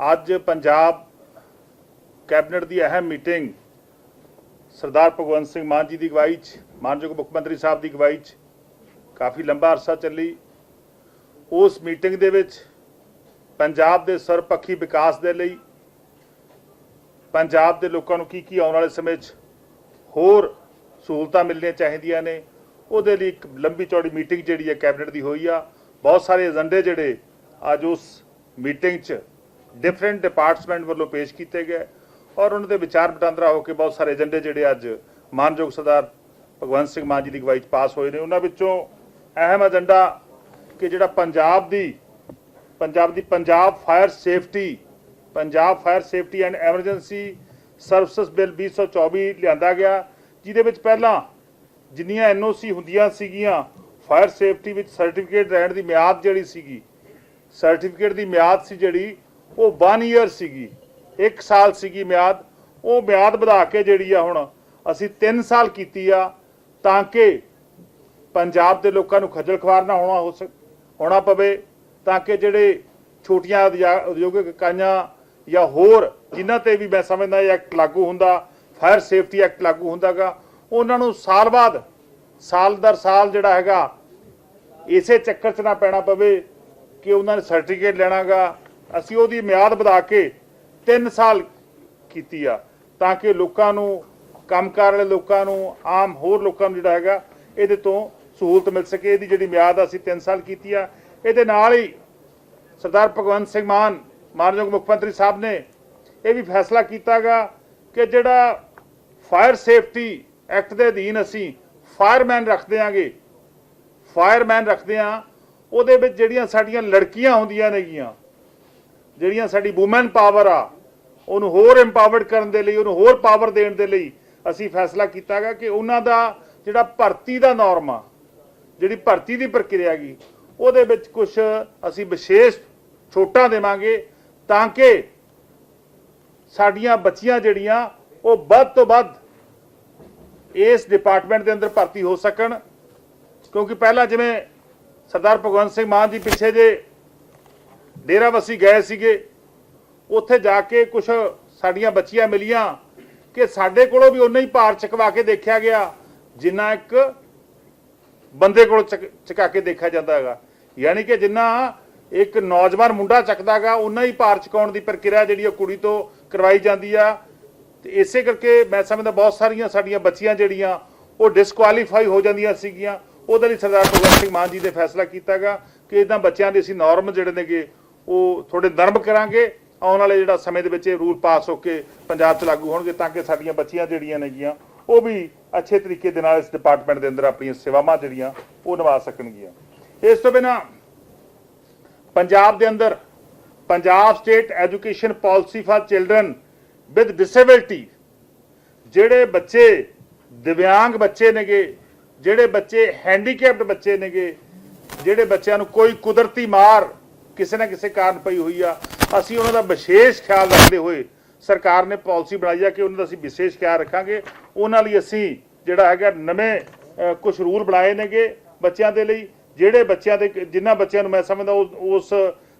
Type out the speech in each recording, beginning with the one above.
ਅੱਜ ਪੰਜਾਬ ਕੈਬਨਿਟ ਦੀ ਅਹਿਮ ਮੀਟਿੰਗ ਸਰਦਾਰ ਭਗਵੰਤ ਸਿੰਘ ਮਾਨ ਜੀ ਦੀ ਅਗਵਾਈ 'ਚ, ਮਾਨਯੋਗ ਮੁੱਖ ਮੰਤਰੀ ਸਾਹਿਬ ਦੀ ਅਗਵਾਈ 'ਚ ਕਾਫੀ ਲੰਬਾ ਅਰਸਾ ਚੱਲੀ। ਉਸ ਮੀਟਿੰਗ ਦੇ ਵਿੱਚ ਪੰਜਾਬ ਦੇ ਸਰਪੱਖੀ ਵਿਕਾਸ ਦੇ ਲਈ, ਪੰਜਾਬ ਦੇ ਲੋਕਾਂ ਨੂੰ ਕੀ ਕੀ ਆਉਣ ਵਾਲੇ ਸਮੇਂ 'ਚ ਹੋਰ ਸਹੂਲਤਾਂ ਮਿਲਣੀਆਂ ਚਾਹੀਦੀਆਂ ਨੇ, ਉਹਦੇ ਲਈ ਇੱਕ ਲੰਬੀ ਚੌੜੀ ਮੀਟਿੰਗ ਜਿਹੜੀ ਹੈ ਕੈਬਨਿਟ ਦੀ ਹੋਈ ਆ। ਬਹੁਤ ਸਾਰੇ ਏਜੰਡੇ ਜਿਹੜੇ ਅੱਜ ਉਸ ਮੀਟਿੰਗ 'ਚ ਡਿਫਰੈਂਟ ਡਿਪਾਰਟਮੈਂਟ ਵੱਲੋਂ ਪੇਸ਼ ਕੀਤੇ ਗਏ ਔਰ ਉਹਨਾਂ ਦੇ ਵਿਚਾਰ ਵਟਾਂਦਰਾ ਹੋ ਕੇ ਬਹੁਤ ਸਾਰੇ ਏਜੰਡੇ ਜਿਹੜੇ ਅੱਜ ਮਾਨਯੋਗ ਸਰਦਾਰ ਭਗਵੰਤ ਸਿੰਘ ਮਾਨ ਜੀ ਦੀ ਅਗਵਾਈ 'ਚ ਪਾਸ ਹੋਏ ਨੇ। ਉਹਨਾਂ ਵਿੱਚੋਂ ਅਹਿਮ ਏਜੰਡਾ ਕਿ ਜਿਹੜਾ ਪੰਜਾਬ ਦੀ ਪੰਜਾਬ ਦੀ Punjab fire safety, Punjab fire safety and emergency services bill 2024 ਲਿਆਂਦਾ ਗਿਆ, ਜਿਹਦੇ ਵਿੱਚ ਪਹਿਲਾਂ ਜਿੰਨੀਆਂ ਐਨਓਸੀ ਹੁੰਦੀਆਂ ਸੀਗੀਆਂ, ਫਾਇਰ ਸੇਫਟੀ ਵਿੱਚ ਸਰਟੀਫਿਕੇਟ ਰਹਿਣ ਦੀ ਮਿਆਦ ਜਿਹੜੀ ਸੀਗੀ, ਸਰਟੀਫਿਕੇਟ ਦੀ ਮਿਆਦ ਸੀ ਜਿਹੜੀ ਉਹ 1 ਇਅਰ ਸੀਗੀ 1 ਸਾਲ ਸੀਗੀ ਮਿਆਦ, ਉਹ ਮਿਆਦ ਵਧਾ ਕੇ ਜਿਹੜੀ ਆ ਹੁਣ ਅਸੀਂ 3 ਸਾਲ ਕੀਤੀ ਆ ਤਾਂ ਕਿ ਪੰਜਾਬ ਦੇ ਲੋਕਾਂ ਨੂੰ ਖੱਜਲ ਖਵਾਰ ਨਾ ਹੋਣਾ ਹੋ ਸਕ, ਹੋਣਾ ਪਵੇ, ਤਾਂ ਕਿ ਜਿਹੜੇ ਛੋਟੀਆਂ ਉਦਯਾ- ਉਦਯੋਗਿਕ ਇਕਾਈਆਂ ਜਾਂ ਹੋਰ ਜਿਨ੍ਹਾਂ ਤੇ ਵੀ ਮੈਂ ਸਮਝਦਾ ਇਹ ਐਕਟ ਲਾਗੂ ਹੁੰਦਾ ਫਾਇਰ ਸੇਫਟੀ ਐਕਟ ਲਾਗੂ ਹੁੰਦਾਗਾ, ਉਹਨਾਂ ਨੂੰ ਸਾਲ ਬਾਅਦ, ਸਾਲ ਦਰ ਸਾਲ ਜਿਹੜਾ ਹੈਗਾ, ਇਸੇ ਚੱਕਰ 'ਚ ਨਾ ਪੈਣਾ ਪਵੇ ਕਿ ਉਹਨਾਂ ਨੇ ਸਰਟੀਫਿਕੇਟ ਲੈਣਾਗਾ ਅਸੀਂ ਉਹਦੀ ਮਿਆਦ ਵਧਾ ਕੇ 3 ਸਾਲ ਕੀਤੀ ਆ, ਤਾਂ ਕਿ ਲੋਕਾਂ ਨੂੰ, ਕੰਮਕਾਰ ਵਾਲੇ ਲੋਕਾਂ ਨੂੰ, ਆਮ ਹੋਰ ਲੋਕਾਂ ਨੂੰ ਜਿਹੜਾ ਹੈਗਾ, ਇਹਦੇ ਤੋਂ ਸਹੂਲਤ ਮਿਲ ਸਕੇ। ਇਹਦੀ ਜਿਹੜੀ ਮਿਆਦ ਅਸੀਂ 3 ਸਾਲ ਕੀਤੀ ਆ। ਇਹਦੇ ਨਾਲ ਹੀ ਸਰਦਾਰ ਭਗਵੰਤ ਸਿੰਘ ਮਾਨ, ਮਾਨਯੋਗ ਮੁੱਖ ਮੰਤਰੀ ਸਾਹਿਬ ਨੇ ਇਹ ਵੀ ਫੈਸਲਾ ਕੀਤਾਗਾ ਕਿ ਜਿਹੜਾ ਫਾਇਰ ਸੇਫਟੀ ਐਕਟ ਦੇ ਅਧੀਨ ਅਸੀਂ ਫਾਇਰਮੈਨ ਰੱਖ ਦਿਆਂਗੇ। ਫਾਇਰਮੈਨ ਰੱਖਦੇ ਆ, ਉਹਦੇ ਵਿੱਚ ਜਿਹੜੀਆਂ ਸਾਡੀਆਂ ਲੜਕੀਆਂ ਹੁੰਦੀਆਂ ਨੇਗੀਆਂ ਜਿਹੜੀਆਂ ਸਾਡੀ ਔਮਨ ਪਾਵਰ ਆ, ਉਹਨੂੰ ਹੋਰ ਇੰਪਾਵਰਡ ਕਰਨ ਦੇ ਲਈ, ਉਹਨੂੰ ਹੋਰ ਪਾਵਰ ਦੇਣ ਦੇ ਲਈ ਅਸੀਂ ਫੈਸਲਾ ਕੀਤਾਗਾ ਕਿ ਉਹਨਾਂ ਦਾ ਜਿਹੜਾ ਭਰਤੀ ਦਾ ਨਾਰਮ ਆ, ਜਿਹੜੀ ਭਰਤੀ ਦੀ ਪ੍ਰਕਿਰਿਆ ਗਈ ਉਹਦੇ ਵਿੱਚ ਕੁਝ ਅਸੀਂ ਵਿਸ਼ੇਸ਼ ਛੋਟਾਂ ਦੇਵਾਂਗੇ ਤਾਂ ਕਿ ਸਾਡੀਆਂ ਬੱਚੀਆਂ ਜਿਹੜੀਆਂ, ਉਹ ਵੱਧ ਤੋਂ ਵੱਧ ਇਸ ਡਿਪਾਰਟਮੈਂਟ ਦੇ ਅੰਦਰ ਭਰਤੀ ਹੋ ਸਕਣ। ਕਿਉਂਕਿ ਪਹਿਲਾਂ ਜਿਵੇਂ ਸਰਦਾਰ ਭਗਵੰਤ ਸਿੰਘ ਮਾਨ ਜੀ ਪਿੱਛੇ ਜੇ ਡੇਰਾਬੱਸੀ ਗਏ ਸੀਗੇ। ਉੱਥੇ ਜਾ ਕੇ ਕੁਝ ਸਾਡੀਆਂ ਬੱਚੀਆਂ ਮਿਲੀਆਂ ਕਿ ਸਾਡੇ ਕੋਲੋਂ ਵੀ ਉਨਾ ਹੀ ਭਾਰ ਚਕਵਾ ਕੇ ਦੇਖਿਆ ਗਿਆ, ਜਿੰਨਾ ਇੱਕ ਬੰਦੇ ਕੋਲ ਚਕ- ਚਕਾ ਕੇ ਦੇਖਿਆ ਜਾਂਦਾ ਹੈਗਾ। ਯਾਨੀ ਕਿ ਜਿੰਨਾ ਇੱਕ ਨੌਜਵਾਨ ਮੁੰਡਾ ਚੱਕਦਾਗਾ ਉਨਾ ਹੀ ਭਾਰ ਚਕਾਉਣ ਦੀ ਪ੍ਰਕਿਰਿਆ ਜਿਹੜੀ ਉਹ ਕੁੜੀ ਤੋਂ ਕਰਵਾਈ ਜਾਂਦੀ ਆ। ਤੇ ਇਸੇ ਕਰਕੇ ਮੈਂ ਸਮਝਦਾ ਬਹੁਤ ਸਾਰੀਆਂ ਸਾਡੀਆਂ ਬੱਚੀਆਂ ਜਿਹੜੀਆਂ, ਉਹ ਡਿਸਕੁਆਲੀਫਾਈ ਹੋ ਜਾਂਦੀਆਂ ਸੀਗੀਆਂ। ਉਹਦੇ ਲਈ ਸਰਦਾਰ ਭਗਵੰਤ ਸਿੰਘ ਮਾਨ ਜੀ ਨੇ ਫੈਸਲਾ ਕੀਤਾਗਾ ਕਿ ਇਦਾਂ ਬੱਚਿਆਂ ਦੇ ਅਸੀਂ ਨਾਰਮ ਜਿਹੜੇ ਨੇਗੇ ਉਹ ਥੋੜੇ ਨਰਮ ਕਰਾਂਗੇ, ਆਉਣ ਵਾਲੇ ਜਿਹੜਾ ਸਮੇਂ ਦੇ ਵਿੱਚ ਇਹ ਰੂਲ ਪਾਸ ਹੋ ਕੇ ਪੰਜਾਬ 'ਚ ਲਾਗੂ ਹੋਣਗੇ ਤਾਂ ਕਿ ਸਾਡੀਆਂ ਬੱਚੀਆਂ ਜਿਹੜੀਆਂ ਨੇਗੀਆਂ, ਉਹ ਵੀ ਅੱਛੇ ਤਰੀਕੇ ਦੇ ਨਾਲ ਇਸ ਡਿਪਾਰਟਮੈਂਟ ਦੇ ਅੰਦਰ ਆਪਣੀਆਂ ਸੇਵਾਵਾਂ ਜਿਹੜੀਆਂ, ਉਹ ਨਿਭਾ ਸਕਣਗੀਆਂ। ਇਸ ਤੋਂ ਬਿਨਾਂ ਪੰਜਾਬ ਦੇ ਅੰਦਰ Punjab state education policy for children with disability ਜਿਹੜੇ ਬੱਚੇ ਦਿਵਿਆਂਗ ਬੱਚੇ ਨੇਗੇ, ਜਿਹੜੇ ਬੱਚੇ ਹੈਂਡੀਕੈਪਡ ਬੱਚੇ ਨੇਗੇ, ਜਿਹੜੇ ਬੱਚਿਆਂ ਨੂੰ ਕੋਈ ਕੁਦਰਤੀ ਮਾਰ ਕਿਸੇ ਨਾ ਕਿਸੇ ਕਾਰਨ ਪਈ ਹੋਈ ਆ। ਅਸੀਂ ਉਹਨਾਂ ਦਾ ਵਿਸ਼ੇਸ਼ ਖਿਆਲ ਰੱਖਦੇ ਹੋਏ ਸਰਕਾਰ ਨੇ ਪਾਲਿਸੀ ਬਣਾਈ ਆ ਕਿ ਉਹਨਾਂ ਦਾ ਅਸੀਂ ਵਿਸ਼ੇਸ਼ ਖਿਆਲ ਰੱਖਾਂਗੇ। ਉਹਨਾਂ ਲਈ ਅਸੀਂ ਜਿਹੜਾ ਹੈਗਾ ਨਵੇਂ ਕੁਝ ਰੂਲ ਬਣਾਏ ਨੇਗੇ ਬੱਚਿਆਂ ਦੇ ਲਈ। ਜਿਹੜੇ ਬੱਚਿਆਂ ਦੇ, ਜਿਨ੍ਹਾਂ ਬੱਚਿਆਂ ਨੂੰ ਮੈਂ ਸਮਝਦਾ ਉਸ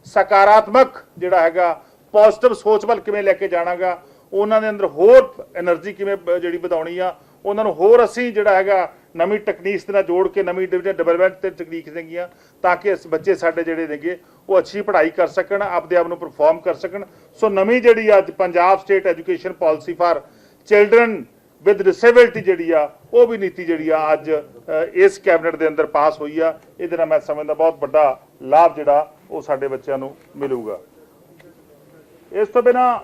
ਸਕਾਰਾਤਮਕ ਜਿਹੜਾ ਹੈਗਾ ਪੋਜ਼ਿਟਿਵ ਸੋਚ ਵੱਲ ਕਿਵੇਂ ਲੈ ਕੇ ਜਾਣਾਗਾ, ਉਹਨਾਂ ਦੇ ਅੰਦਰ ਹੋਰ એનર્ਜੀ ਕਿਵੇਂ ਜਿਹੜੀ ਵਧਾਉਣੀ ਆ, ਉਹਨਾਂ ਨੂੰ ਹੋਰ ਅਸੀਂ ਜਿਹੜਾ ਹੈਗਾ ਨਵੀਂ ਟੈਕਨੀਕਸ ਦੇ ਨਾਲ ਜੋੜ ਕੇ ਨਵੀਂ ਡਿਵੈਲਪਮੈਂਟ ਤੇ ਤਕਨੀਕ ਦੇਗੀਆਂ। ਤਾਂ ਕਿ ਇਸ ਬੱਚੇ ਸਾਡੇ ਜਿਹੜੇ ਨੇਗੇ, ਉਹ ਅੱਛੀ ਪੜ੍ਹਾਈ ਕਰ ਸਕਣ, ਆਪਦੇ ਆਪ ਨੂੰ ਪਰਫਾਰਮ ਕਰ ਸਕਣ। ਸੋ ਨਵੀਂ ਜਿਹੜੀ ਅੱਜ Punjab state education policy for children with disability ਜਿਹੜੀ ਆ, ਉਹ ਵੀ ਨੀਤੀ ਜਿਹੜੀ ਆ ਅੱਜ ਇਸ ਕੈਬਨਿਟ ਦੇ ਅੰਦਰ ਪਾਸ ਹੋਈ ਆ। ਇਹਦੇ ਨਾਲ ਮੈਂ ਸਮਝਦਾ ਬਹੁਤ ਵੱਡਾ ਲਾਭ ਜਿਹੜਾ, ਉਹ ਸਾਡੇ ਬੱਚਿਆਂ ਨੂੰ ਮਿਲੂਗਾ। ਇਸ ਤੋਂ ਬਿਨਾ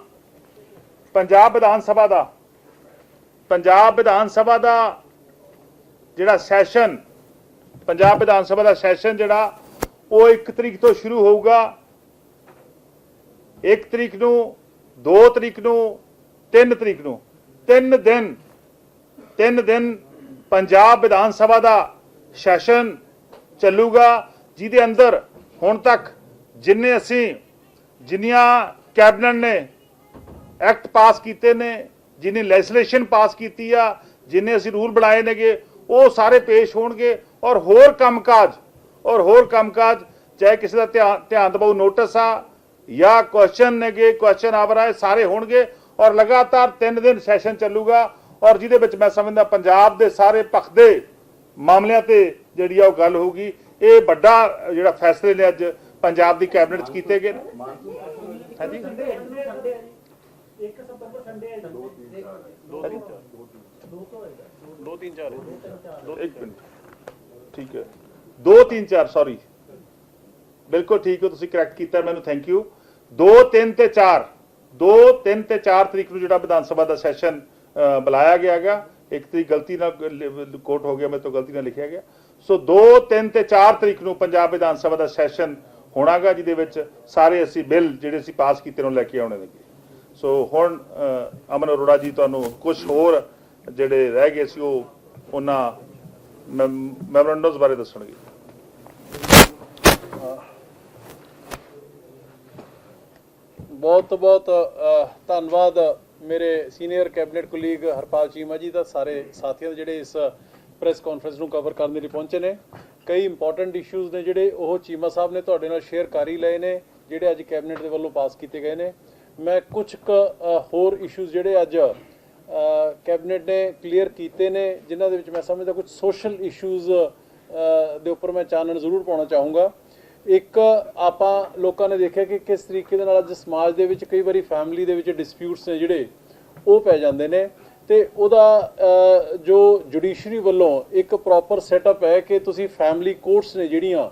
ਪੰਜਾਬ ਵਿਧਾਨ ਸਭਾ ਦਾ, ਪੰਜਾਬ ਵਿਧਾਨ ਸਭਾ ਦਾ ਜਿਹੜਾ ਸੈਸ਼ਨ ਪੰਜਾਬ ਵਿਧਾਨ ਸਭਾ ਦਾ ਸੈਸ਼ਨ ਜਿਹੜਾ, ਉਹ 1 ਤਰੀਕ ਤੋਂ ਸ਼ੁਰੂ ਹੋਊਗਾ। 1 ਤਰੀਕ ਨੂੰ 2 ਤਰੀਕ ਨੂੰ 3 ਤਰੀਕ ਨੂੰ। 3 ਦਿਨ 3 ਦਿਨ ਪੰਜਾਬ ਵਿਧਾਨ ਸਭਾ ਦਾ ਸੈਸ਼ਨ ਚੱਲੂਗਾ, ਜਿਹਦੇ ਅੰਦਰ ਹੁਣ ਤੱਕ ਜਿੰਨੇ ਅਸੀਂ, ਜਿੰਨੀਆਂ ਕੈਬਨਿਟ ਨੇ, ਐਕਟ ਪਾਸ ਕੀਤੇ ਨੇ, ਜਿਨੇ ਲੈਜਿਸਲੇਸ਼ਨ ਪਾਸ ਕੀਤੀ ਆ, ਜਿਨੇ ਅਸੀਂ ਰੂਲ ਬਣਾਏ ਨੇਗੇ, ਉਹ ਸਾਰੇ ਪੇਸ਼ ਹੋਣਗੇ। ਔਰ ਹੋਰ ਕੰਮਕਾਜ ਔਰ ਹੋਰ ਕੰਮਕਾਜ ਚਾਹੇ ਕਿਸੇ ਦਾ ਧਿਆਨ ਦਬਾਉ ਨੋਟਿਸ ਆ ਜਾਂ ਕੁਐਸਚਨ ਨੇਗੇ ਕੁਐਸਚਨ ਆਵਰ ਆਏ ਸਾਰੇ ਹੋਣਗੇ ਔਰ ਲਗਾਤਾਰ 3 ਦਿਨ ਸੈਸ਼ਨ ਚੱਲੂਗਾ ਔਰ ਜਿਹਦੇ ਵਿੱਚ ਮੈਂ ਸਮਝਦਾ ਪੰਜਾਬ ਦੇ ਸਾਰੇ ਪੱਖ ਦੇ ਮਾਮਲਿਆਂ ਤੇ ਜਿਹੜੀ ਆ ਉਹ ਗੱਲ ਹੋਊਗੀ ਇਹ ਵੱਡਾ ਜਿਹੜਾ ਫੈਸਲੇ ਨੇ ਅੱਜ ਪੰਜਾਬ ਦੀ ਕੈਬਨਿਟ 'ਚ ਕੀਤੇ ਗਏ ਨੇ। ਹਾਂਜੀ? ਇੱਕ ਸਤੰਬਰ ਸੰਡੇ ਹੈ ਹਾਂਜੀ। ਦੋ ਤਿੰਨ ਚਾਰ। ਇੱਕ ਮਿੰਟ। ਠੀਕ ਹੈ। 2 3 4 ਸੌਰੀ ਬਿਲਕੁਲ ਠੀਕ ਹੋ, ਤੁਸੀਂ ਕਰੈਕਟ ਕੀਤਾ, ਮੈਨੂੰ ਥੈਂਕ ਯੂ 2 3 ਤੇ 4 2 3 ਤੇ 4 ਤਰੀਕ ਨੂੰ ਜਿਹੜਾ ਵਿਧਾਨ ਸਭਾ ਦਾ ਸੈਸ਼ਨ ਬੁਲਾਇਆ ਗਿਆ ਹੈਗਾ। ਇੱਕ ਤਰੀਕ ਗਲਤੀ ਨਾਲ ਕੋਟ ਹੋ ਗਿਆ, ਮੇਰੇ ਤੋਂ ਗਲਤੀ ਨਾਲ ਲਿਖਿਆ ਗਿਆ। ਸੋ 2 3 ਤੇ 4 ਤਰੀਕ ਨੂੰ ਪੰਜਾਬ ਵਿਧਾਨ ਸਭਾ ਦਾ ਸੈਸ਼ਨ ਹੋਣਾਗਾ, ਜਿਹਦੇ ਵਿੱਚ ਸਾਰੇ ਅਸੀਂ ਬਿੱਲ ਜਿਹੜੇ ਅਸੀਂ ਪਾਸ ਕੀਤੇ ਨੂੰ ਲੈ ਕੇ ਆਉਣੇ ਨੇ ਸੋ ਹੁਣ ਅਮਨ ਅਰੋੜਾ ਜੀ ਤੁਹਾਨੂੰ ਕੁਝ ਹੋਰ ਜਿਹੜੇ ਰਹਿ ਗਏ ਸੀ, ਉਹ ਉਹਨਾਂ ਮੈਮੋਰੰਡਮਸ ਬਾਰੇ ਦੱਸਣਗੇ। ਬਹੁਤ ਬਹੁਤ ਧੰਨਵਾਦ ਮੇਰੇ senior cabinet colleague Harpal Cheema ji ਦਾ, ਸਾਰੇ ਸਾਥੀਆਂ ਜਿਹੜੇ ਇਸ ਪ੍ਰੈਸ ਕਾਨਫਰੰਸ ਨੂੰ ਕਵਰ ਕਰਨ ਦੇ ਲਈ ਪਹੁੰਚੇ ਨੇ। ਕਈ ਇੰਪੋਰਟੈਂਟ ਇਸ਼ੂਜ਼ ਨੇ ਜਿਹੜੇ ਉਹ ਚੀਮਾ ਸਾਹਿਬ ਨੇ ਤੁਹਾਡੇ ਨਾਲ ਸ਼ੇਅਰ ਕਰ ਹੀ ਲਏ ਨੇ, ਜਿਹੜੇ ਅੱਜ ਕੈਬਨਿਟ ਦੇ ਵੱਲੋਂ ਪਾਸ ਕੀਤੇ ਗਏ ਨੇ। ਮੈਂ ਕੁਝ ਕੁ ਹੋਰ ਇਸ਼ੂਜ਼ ਜਿਹੜੇ ਅੱਜ ਕੈਬਨਿਟ ਨੇ ਕਲੀਅਰ ਕੀਤੇ ਨੇ, ਜਿਨ੍ਹਾਂ ਦੇ ਵਿੱਚ ਮੈਂ ਸਮਝਦਾ ਕੁਝ ਸੋਸ਼ਲ ਇਸ਼ੂਜ਼ ਦੇ ਉੱਪਰ ਮੈਂ ਚਾਨਣ ਜ਼ਰੂਰ ਪਾਉਣਾ ਚਾਹੂੰਗਾ। ਇੱਕ, ਆਪਾਂ ਲੋਕਾਂ ਨੇ ਦੇਖਿਆ ਕਿ ਕਿਸ ਤਰੀਕੇ ਦੇ ਨਾਲ ਅੱਜ ਸਮਾਜ ਦੇ ਵਿੱਚ ਕਈ ਵਾਰੀ ਫੈਮਿਲੀ ਦੇ ਵਿੱਚ ਡਿਸਪਿਊਟਸ ਨੇ ਜਿਹੜੇ, ਉਹ ਪੈ ਜਾਂਦੇ ਨੇ। ਤੇ ਉਹਦਾ ਜੋ ਜੁਡੀਸ਼ਰੀ ਵੱਲੋਂ ਇੱਕ ਪ੍ਰੋਪਰ ਸੈਟਅਪ ਹੈ ਕਿ ਤੁਸੀਂ ਫੈਮਿਲੀ ਕੋਰਟਸ ਨੇ ਜਿਹੜੀਆਂ,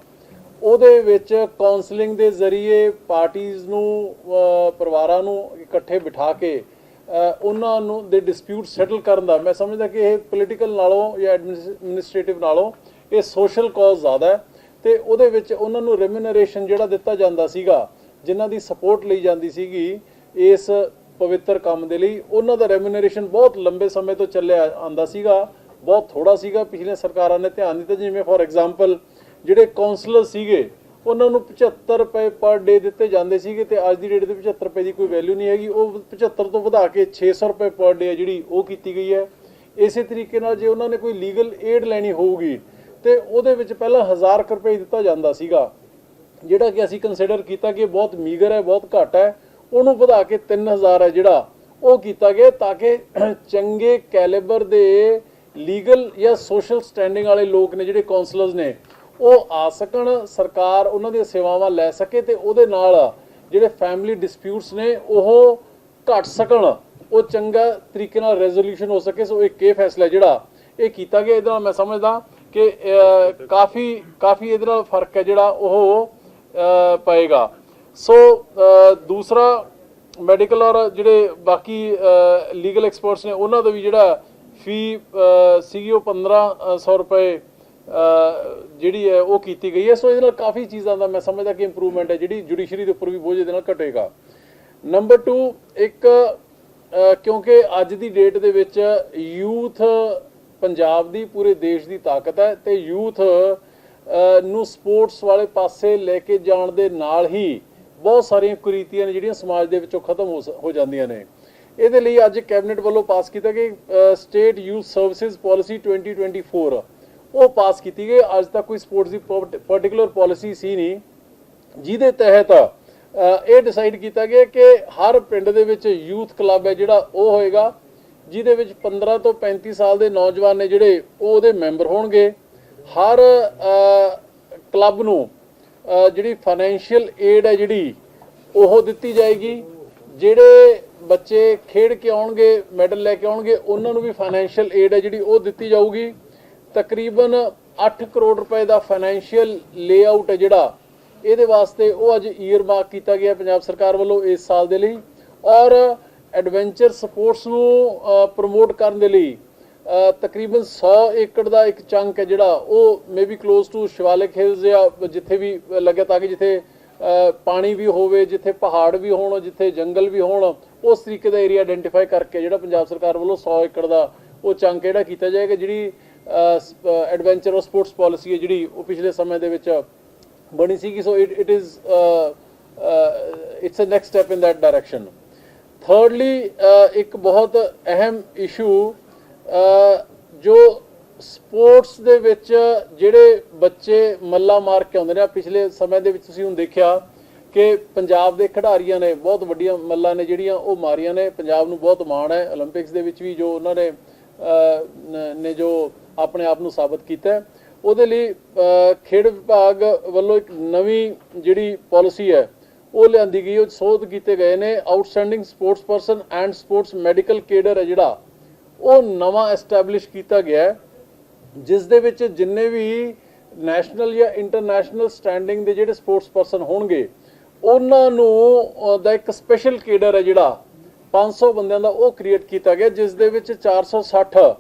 ਉਹਦੇ ਵਿੱਚ ਕਾਉਂਸਲਿੰਗ ਦੇ ਜ਼ਰੀਏ ਪਾਰਟੀਆਂ ਨੂੰ ਪਰਿਵਾਰਾਂ ਨੂੰ ਇਕੱਠੇ ਬਿਠਾ ਕੇ ਉਹਨਾਂ ਨੂੰ ਦੇ ਡਿਸਪਿਊਟ ਸੈਟਲ ਕਰਨ ਦਾ। ਮੈਂ ਸਮਝਦਾ ਕਿ ਇਹ ਪੋਲੀਟੀਕਲ ਨਾਲੋਂ ਜਾਂ ਐਡਮਿਨਿਸਟ੍ਰੇਟਿਵ ਨਾਲੋਂ ਇਹ ਸੋਸ਼ਲ ਕਾਜ਼ ਜ਼ਿਆਦਾ ਹੈ ਤੇ ਉਹਦੇ ਵਿੱਚ ਉਹਨਾਂ ਨੂੰ ਰੈਮਿਨਰੇਸ਼ਨ ਜਿਹੜਾ ਦਿੱਤਾ ਜਾਂਦਾ ਸੀਗਾ, ਜਿਨ੍ਹਾਂ ਦੀ ਸਪੋਰਟ ਲਈ ਜਾਂਦੀ ਸੀਗੀ ਇਸ ਪਵਿੱਤਰ ਕੰਮ ਦੇ ਲਈ, ਉਹਨਾਂ ਦਾ ਰੈਮਿਨਰੇਸ਼ਨ ਬਹੁਤ ਲੰਬੇ ਸਮੇਂ ਤੋਂ ਚੱਲਿਆ ਆਂਦਾ ਸੀਗਾ, ਬਹੁਤ ਥੋੜਾ ਸੀਗਾ। ਪਿਛਲੇ ਸਰਕਾਰਾਂ ਨੇ ਧਿਆਨ ਦਿੱਤਾ, ਜਿਵੇਂ ਫੋਰ ਐਗਜ਼ਾਮਪਲ ਜਿਹੜੇ ਕਾਉਂਸਲਰ ਸੀਗੇ ਉਹਨਾਂ ਨੂੰ 75 ਰੁਪਏ ਪਰ ਡੇ ਦਿੱਤੇ ਜਾਂਦੇ ਸੀਗੇ ਤੇ ਅੱਜ ਦੀ ਡੇਟ ਦੇ 75 ਰੁਪਏ ਦੀ ਕੋਈ ਵੈਲਿਊ ਨਹੀਂ ਹੈਗੀ। ਉਹ 75 ਤੋਂ ਵਧਾ ਕੇ 600 ਰੁਪਏ ਪਰ ਡੇ ਜਿਹੜੀ ਉਹ ਕੀਤੀ ਗਈ ਹੈ। ਇਸੇ ਤਰੀਕੇ ਨਾਲ ਜੇ ਉਹਨਾਂ ਨੇ ਕੋਈ ਲੀਗਲ ਏਡ ਲੈਣੀ ਹੋਊਗੀ ਤੇ ਉਹਦੇ ਵਿੱਚ ਪਹਿਲਾਂ 1000 ਕੁ ਰੁਪਏ ਦਿੱਤਾ ਜਾਂਦਾ ਸੀਗਾ। ਜਿਹੜਾ ਕਿ ਅਸੀਂ ਕੰਸੀਡਰ ਕੀਤਾ ਕਿ ਬਹੁਤ ਮੀਗਰ ਹੈ, ਬਹੁਤ ਘੱਟ ਹੈ। ਉਹਨੂੰ ਵਧਾ ਕੇ 3000 ਹੈ ਜਿਹੜਾ ਉਹ ਕੀਤਾ ਗਿਆ ਤਾਂ ਕਿ ਚੰਗੇ ਕੈਲੀਬਰ ਦੇ ਲੀਗਲ ਜਾਂ ਸੋਸ਼ਲ ਸਟੈਂਡਿੰਗ ਵਾਲੇ ਲੋਕ ਨੇ, ਜਿਹੜੇ ਕਾਉਂਸਲਰਸ ਨੇ ਉਹ ਆ ਸਕਣ, ਸਰਕਾਰ ਉਹਨਾਂ ਦੀਆਂ ਸੇਵਾਵਾਂ ਲੈ ਸਕੇ ਤੇ ਉਹਦੇ ਨਾਲ ਜਿਹੜੇ ਫੈਮਿਲੀ ਡਿਸਪਿਊਟਸ ਨੇ, ਉਹ ਘਟ ਸਕਣ। ਉਹ ਚੰਗਾ ਤਰੀਕੇ ਨਾਲ ਰੈਜ਼ੋਲੂਸ਼ਨ ਹੋ ਸਕੇ, ਸੋ ਇੱਕ ਇਹ ਫੈਸਲਾ ਜਿਹੜਾ ਇਹ ਕੀਤਾ ਗਿਆ। ਇਹਦਾ ਮੈਂ ਸਮਝਦਾ ਕਿ ਕਾਫੀ ਕਾਫੀ ਇਹਦੇ ਨਾਲ ਫ਼ਰਕ ਹੈ ਜਿਹੜਾ ਉਹ ਪਏਗਾ। ਸੋ ਦੂਸਰਾ ਮੈਡੀਕਲ ਔਰ ਜਿਹੜੇ ਬਾਕੀ ਲੀਗਲ ਐਕਸਪਰਟਸ ਨੇ, ਉਹਨਾਂ ਦਾ ਵੀ ਜਿਹੜਾ ਫੀ ਸੀਗੀ ਉਹ 1500 ਰੁਪਏ ਜਿਹੜੀ ਹੈ, ਉਹ ਕੀਤੀ ਗਈ ਹੈ। ਸੋ ਇਹਦੇ ਨਾਲ ਕਾਫੀ ਚੀਜ਼ਾਂ ਦਾ ਮੈਂ ਸਮਝਦਾ ਕਿ ਇੰਪਰੂਵਮੈਂਟ ਹੈ, ਜਿਹੜੀ ਜੁਡੀਸ਼ਰੀ ਦੇ ਉੱਪਰ ਵੀ ਬੋਝ ਇਹਦੇ ਨਾਲ ਘਟੇਗਾ। ਨੰਬਰ 2 ਇੱਕ ਕਿਉਂਕਿ ਅੱਜ ਦੀ ਡੇਟ ਦੇ ਵਿੱਚ ਯੂਥ ਪੰਜਾਬ ਦੀ, ਪੂਰੇ ਦੇਸ਼ ਦੀ ਤਾਕਤ ਹੈ ਤੇ ਯੂਥ ਨੂੰ ਸਪੋਰਟਸ ਵਾਲੇ ਪਾਸੇ ਲੈ ਕੇ ਜਾਣ ਦੇ ਨਾਲ ਹੀ ਬਹੁਤ ਸਾਰੀਆਂ ਕੁਰੀਤੀਆਂ ਨੇ ਜਿਹੜੀਆਂ ਸਮਾਜ ਦੇ ਵਿੱਚੋਂ ਖਤਮ ਹੋ ਸ- ਹੋ ਜਾਂਦੀਆਂ ਨੇ। ਇਹਦੇ ਲਈ ਅੱਜ ਕੈਬਨਿਟ ਵੱਲੋਂ ਪਾਸ ਕੀਤਾ ਕਿ ਸਟੇਟ ਯੂਥ ਸਰਵਿਸਿਜ਼ ਪਾਲਿਸੀ 2024 ਉਹ ਪਾਸ ਕੀਤੀ ਗਈ। ਅੱਜ ਤੱਕ ਕੋਈ ਸਪੋਰਟਸ ਦੀ ਪਾਰਟਿਕੂਲਰ ਪਾਲਿਸੀ ਸੀ ਨਹੀਂ। ਜਿਹਦੇ ਤਹਿਤ ਇਹ ਡਿਸਾਈਡ ਕੀਤਾ ਗਿਆ ਕਿ ਹਰ ਪਿੰਡ ਦੇ ਵਿੱਚ ਯੂਥ ਕਲੱਬ ਹੈ ਜਿਹੜਾ, ਉਹ ਹੋਏਗਾ, ਜਿਹਦੇ ਵਿੱਚ 15 ਤੋਂ 35 ਸਾਲ ਦੇ ਨੌਜਵਾਨ ਨੇ ਜਿਹੜੇ, ਉਹ ਉਹਦੇ ਮੈਂਬਰ ਹੋਣਗੇ। ਹਰ ਕਲੱਬ ਨੂੰ ਜਿਹੜੀ ਫਾਈਨੈਂਸ਼ੀਅਲ ਏਡ ਹੈ ਜਿਹੜੀ, ਉਹ ਦਿੱਤੀ ਜਾਏਗੀ। ਜਿਹੜੇ ਬੱਚੇ ਖੇਡ ਕੇ ਆਉਣਗੇ ਮੈਡਲ ਲੈ ਕੇ ਆਉਣਗੇ, ਉਹਨਾਂ ਨੂੰ ਵੀ ਫਾਈਨੈਂਸ਼ੀਅਲ ਏਡ ਹੈ ਜਿਹੜੀ, ਉਹ ਦਿੱਤੀ ਜਾਊਗੀ। ਤਕਰੀਬਨ 8 ਕਰੋੜ ਰੁਪਏ ਦਾ ਫਾਈਨੈਂਸ਼ੀਅਲ ਲੇਆਊਟ ਹੈ ਜਿਹੜਾ, ਇਹਦੇ ਵਾਸਤੇ ਉਹ ਅੱਜ ਈਅਰ ਮਾਰਕ ਕੀਤਾ ਗਿਆ ਪੰਜਾਬ ਸਰਕਾਰ ਵੱਲੋਂ ਇਸ ਸਾਲ ਦੇ ਲਈ। ਔਰ ਐਡਵੈਂਚਰ ਸਪੋਰਟਸ ਨੂੰ ਪ੍ਰਮੋਟ ਕਰਨ ਦੇ ਲਈ ਤਕਰੀਬਨ 100 ਏਕੜ ਦਾ ਇੱਕ ਚੰਕ ਹੈ ਜਿਹੜਾ, ਉਹ maybe close to Shivalik hills ਜਾਂ ਜਿੱਥੇ ਵੀ ਲੱਗਿਆ ਤਾਂ ਕਿ ਜਿੱਥੇ ਪਾਣੀ ਵੀ ਹੋਵੇ, ਜਿੱਥੇ ਪਹਾੜ ਵੀ ਹੋਣ, ਜਿੱਥੇ ਜੰਗਲ ਵੀ ਹੋਣ, ਉਸ ਤਰੀਕੇ ਦਾ ਏਰੀਆ ਆਇਡੈਂਟੀਫਾਈ ਕਰਕੇ ਜਿਹੜਾ ਪੰਜਾਬ ਸਰਕਾਰ ਵੱਲੋਂ 100 ਏਕੜ ਦਾ ਉਹ ਚੰਕ ਜਿਹੜਾ ਕੀਤਾ ਜਾਏਗਾ, ਜਿਹੜੀ ਐਡਵੈਂਚਰ ਔਰ ਸਪੋਰਟਸ ਪਾਲਿਸੀ ਹੈ ਜਿਹੜੀ ਉਹ ਪਿਛਲੇ ਸਮੇਂ ਦੇ ਵਿੱਚ ਬਣੀ ਸੀ ਕਿ so it it is it's uh next step in that direction thirdly ਇੱਕ ਬਹੁਤ ਅਹਿਮ ਇਸ਼ੂ ਜੋ ਸਪੋਰਟਸ ਦੇ ਵਿੱਚ ਜਿਹੜੇ ਬੱਚੇ ਮੱਲਾ ਮਾਰ ਕੇ ਆਉਂਦੇ ਨੇ ਪਿਛਲੇ ਸਮੇਂ ਦੇ ਵਿੱਚ ਤੁਸੀਂ ਹੁਣ ਦੇਖਿਆ ਕਿ ਪੰਜਾਬ ਦੇ ਖਿਡਾਰੀਆਂ ਨੇ ਬਹੁਤ ਵੱਡੀਆਂ ਮੱਲਾਂ ਨੇ ਜਿਹੜੀਆਂ ਉਹ ਮਾਰੀਆਂ ਨੇ। ਪੰਜਾਬ ਨੂੰ ਬਹੁਤ ਮਾਣ ਹੈ। 올림픽ਸ ਦੇ ਵਿੱਚ ਵੀ ਜੋ ਉਹਨਾਂ ਨੇ ਨੇ ਜੋ ਆਪਣੇ ਆਪ ਨੂੰ ਸਾਬਤ ਕੀਤਾ ਉਹਦੇ ਲਈ ਖੇਡ ਵਿਭਾਗ ਵੱਲੋਂ ਇੱਕ ਨਵੀਂ ਜਿਹੜੀ ਪਾਲਿਸੀ ਹੈ, ਉਹ ਲਿਆਂਦੀ ਗਈ, ਉਹ ਸੋਧ ਕੀਤੇ ਗਏ ਨੇ। Outstanding sports person and sports medical cadre ਹੈ ਜਿਹੜਾ, ਉਹ ਨਵਾਂ ਐਸਟੈਬਲਿਸ਼ ਕੀਤਾ ਗਿਆ ਜਿਸ ਦੇ ਵਿੱਚ ਜਿੰਨੇ ਵੀ ਨੈਸ਼ਨਲ ਜਾਂ ਇੰਟਰਨੈਸ਼ਨਲ ਸਟੈਂਡਿੰਗ ਦੇ ਜਿਹੜੇ ਸਪੋਰਟਸ ਪਰਸਨ ਹੋਣਗੇ, ਉਹਨਾਂ ਨੂੰ ਦਾ ਇੱਕ ਸਪੈਸ਼ਲ ਕੇਡਰ ਹੈ ਜਿਹੜਾ 500 ਬੰਦਿਆਂ ਦਾ ਉਹ ਕ੍ਰੀਏਟ ਕੀਤਾ ਗਿਆ, ਜਿਸ ਦੇ ਵਿੱਚ 460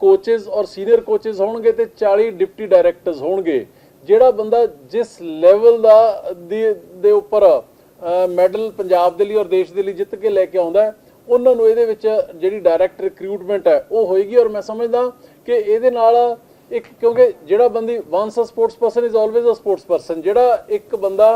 ਕੋਚਸ ਔਰ ਸੀਨੀਅਰ ਕੋਚਸ ਹੋਣਗੇ ਤੇ 40 ਡਿਪਟੀ ਡਾਇਰੈਕਟਰਸ ਹੋਣਗੇ। ਜਿਹੜਾ ਬੰਦਾ ਜਿਸ ਲੈਵਲ ਦਾ ਦੀ- ਦੇ ਉੱਪਰ ਮੈਡਲ ਪੰਜਾਬ ਦੇ ਲਈ ਔਰ ਦੇਸ਼ ਦੇ ਲਈ ਜਿੱਤ ਕੇ ਲੈ ਕੇ ਆਉਂਦਾ ਉਹਨਾਂ ਨੂੰ ਇਹਦੇ ਵਿੱਚ ਜਿਹੜੀ ਡਾਇਰੈਕਟ ਰਿਕਰੂਟਮੈਂਟ ਹੈ, ਉਹ ਹੋਏਗੀ। ਔਰ ਮੈਂ ਸਮਝਦਾ ਕਿ ਇਹਦੇ ਨਾਲ ਇੱਕ, ਕਿਉਂਕਿ ਜਿਹੜਾ ਬੰਦੀ once uh sports person is always uh sports person ਜਿਹੜਾ ਇੱਕ ਬੰਦਾ